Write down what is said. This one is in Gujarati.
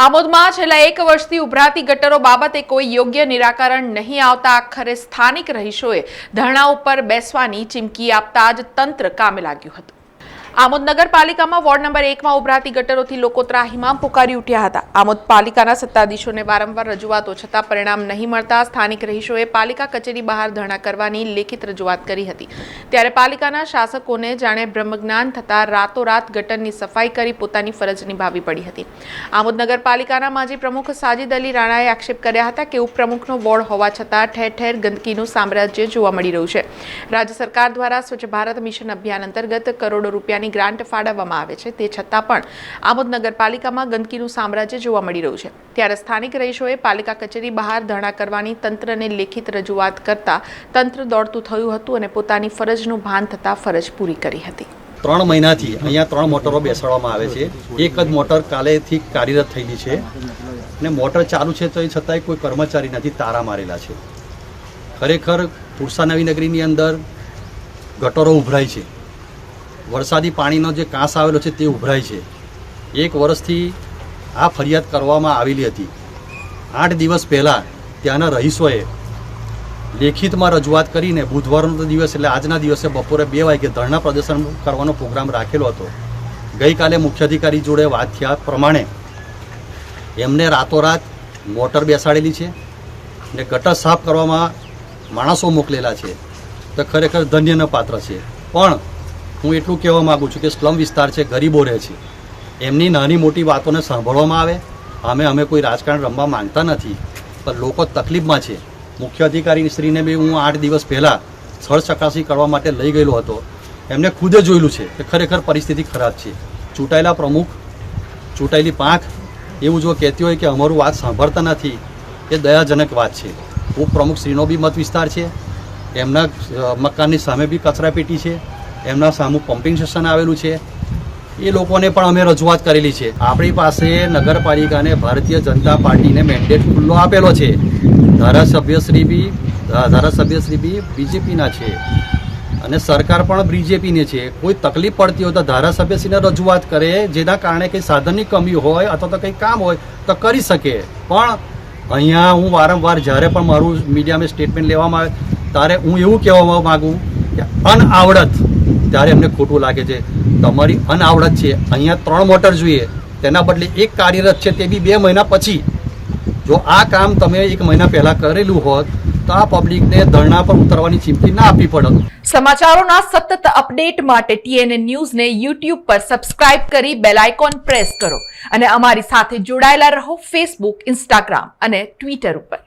આમોદમાં છેલ્લા એક વર્ષથી ઉભરાતી ગટરો બાબતે કોઈ યોગ્ય નિરાકરણ નહીં આવતા આખરે સ્થાનિક રહીશોએ ધરણા ઉપર બેસવાની ચીમકી આપતા જ તંત્ર કામે લાગ્યું હતું. આમોદ નગરપાલિકામાં વોર્ડ નંબર એકમાં ઉભરાતી ગટરોથી લોકો ત્રાહિમામ પુકારી ઉઠ્યા હતા. આમોદ પાલિકાના સત્તાધીશોને વારંવાર રજૂઆતો છતાં પરિણામ નહીં મળતા સ્થાનિક રહીશોએ પાલિકા કચેરી બહાર ધરણા કરવાની લેખિત રજૂઆત કરી હતી. ત્યારે પાલિકાના શાસકોને જાણે બ્રહ્મજ્ઞાન થતાં રાતોરાત ગટરની સફાઈ કરી પોતાની ફરજ નિભાવી પડી હતી. આમોદ નગરપાલિકાના માજી પ્રમુખ સાજિદ અલી રાણાએ આક્ષેપ કર્યા હતા કે ઉપપ્રમુખનો વોર્ડ હોવા છતાં ઠેર ઠેર ગંદકીનું સામ્રાજ્ય જોવા મળી રહ્યું છે. રાજ્ય સરકાર દ્વારા સ્વચ્છ ભારત મિશન અભિયાન અંતર્ગત કરોડો રૂપિયાની ગ્રાન્ટ ફાળવવામાં આવે છે. તે છતાં પણ આમોદ નગરપાલિકામાં ગંદકીનું સામ્રાજ્ય જોવા મળી રહ્યું છે. ત્યારે સ્થાનિક રહીશોએ પાલિકા કચેરી બહાર ધરણા કરવાની તંત્રને લેખિત રજૂઆત કરતા તંત્ર દોડતું થયું હતું અને પોતાની ફરજનું ભાન થતાં ફરજ પૂરી કરી હતી. ત્રણ મહિનાથી અહીંયા ત્રણ મોટરો બેસાડવામાં આવે છે. એક જ મોટર કાલેથી કાર્યરત થયેલી છે અને મોટર ચાલુ છે તો એ છતાંય કોઈ કર્મચારી નથી તારા મારેલા છે. ખરેખર પુરસા નવી નગરીની અંદર ગટરો ઉભરાય છે. વરસાદી પાણીનો જે કાંસ આવેલો છે તે ઉભરાય છે. એક વર્ષથી આ ફરિયાદ કરવામાં આવેલી હતી. આઠ દિવસ પહેલાં ત્યાંના રહીશોએ લેખિતમાં રજૂઆત કરીને બુધવારનો દિવસ એટલે આજના દિવસે બપોરે બે વાગે ધરણા પ્રદર્શન કરવાનો પ્રોગ્રામ રાખેલો હતો. ગઈકાલે મુખ્ય અધિકારી જોડે વાત થયા પ્રમાણે એમને રાતોરાત મોટર બેસાડેલી છે ને ગટર સાફ કરવામાં માણસો મોકલેલા છે. તો ખરેખર ધન્યના પાત્ર છે. પણ હું એટલું કહેવા માગું છું કે સ્લમ વિસ્તાર છે, ગરીબો રહે છે. એમની નાની મોટી વાતોને સાંભળવામાં આવે. અમે અમે કોઈ રાજકારણ રમવા માંગતા નથી, પણ લોકો તકલીફમાં છે. મુખ્ય અધિકારી શ્રીને બી હું આઠ દિવસ પહેલાં સ્થળ ચકાસણી કરવા માટે લઈ ગયેલો હતો. એમને ખુદે જોયેલું છે કે ખરેખર પરિસ્થિતિ ખરાબ છે. ચૂંટાયેલા પ્રમુખ, ચૂંટાયેલી પાંખ, એવું જો કહેતી હોય કે અમારું વાત સાંભળતા નથી, એ દયાજનક વાત છે. ઉપપ્રમુખ શ્રીનો બી મત વિસ્તાર છે. એમના મકાનની સામે બી કચરાપેટી છે. એમના સામું પમ્પિંગ સ્ટેશન આવેલું છે. એ લોકોને પણ અમે રજૂઆત કરેલી છે. આપણી પાસે નગરપાલિકાને ભારતીય જનતા પાર્ટીને મેન્ડેટ ખુલ્લો આપેલો છે. ધારાસભ્યશ્રી બી ધારાસભ્યશ્રી બી બીજેપીના છે. અને સરકાર પણ બીજેપીની છે. કોઈ તકલીફ પડતી હોય તો ધારાસભ્યશ્રીને રજૂઆત કરે, જેના કારણે કંઈ સાધનની કમી હોય અથવા તો કંઈ કામ હોય તો કરી શકે. પણ અહીંયા હું વારંવાર જ્યારે પણ મારું મીડિયામાં સ્ટેટમેન્ટ લેવામાં આવે, ત્યારે હું એવું કહેવા માગું કે અનઆવડત ત્યારે એમને ખોટું લાગે છે. તમારી અનઆવડત છે. અહીંયા ત્રણ મોટર જોઈએ. તેના બદલે એક કાર્યરત છે તે બી બે મહિના પછી. જો આ કામ તમે એક મહિના પહેલાં કરેલું હોત, તો આ પબ્લિકને ધરણા પર ઉતરવાની ચીમકી ના આપવી પડત. સમાચારોના સતત અપડેટ માટે ટીએનએ ન્યૂઝને યુટ્યુબ પર સબસ્ક્રાઇબ કરી બેલ આઇકોન પ્રેસ કરો. અને અમારી સાથે જોડાયેલા રહો ફેસબુક ઇન્સ્ટાગ્રામ અને ટ્વિટર ઉપર.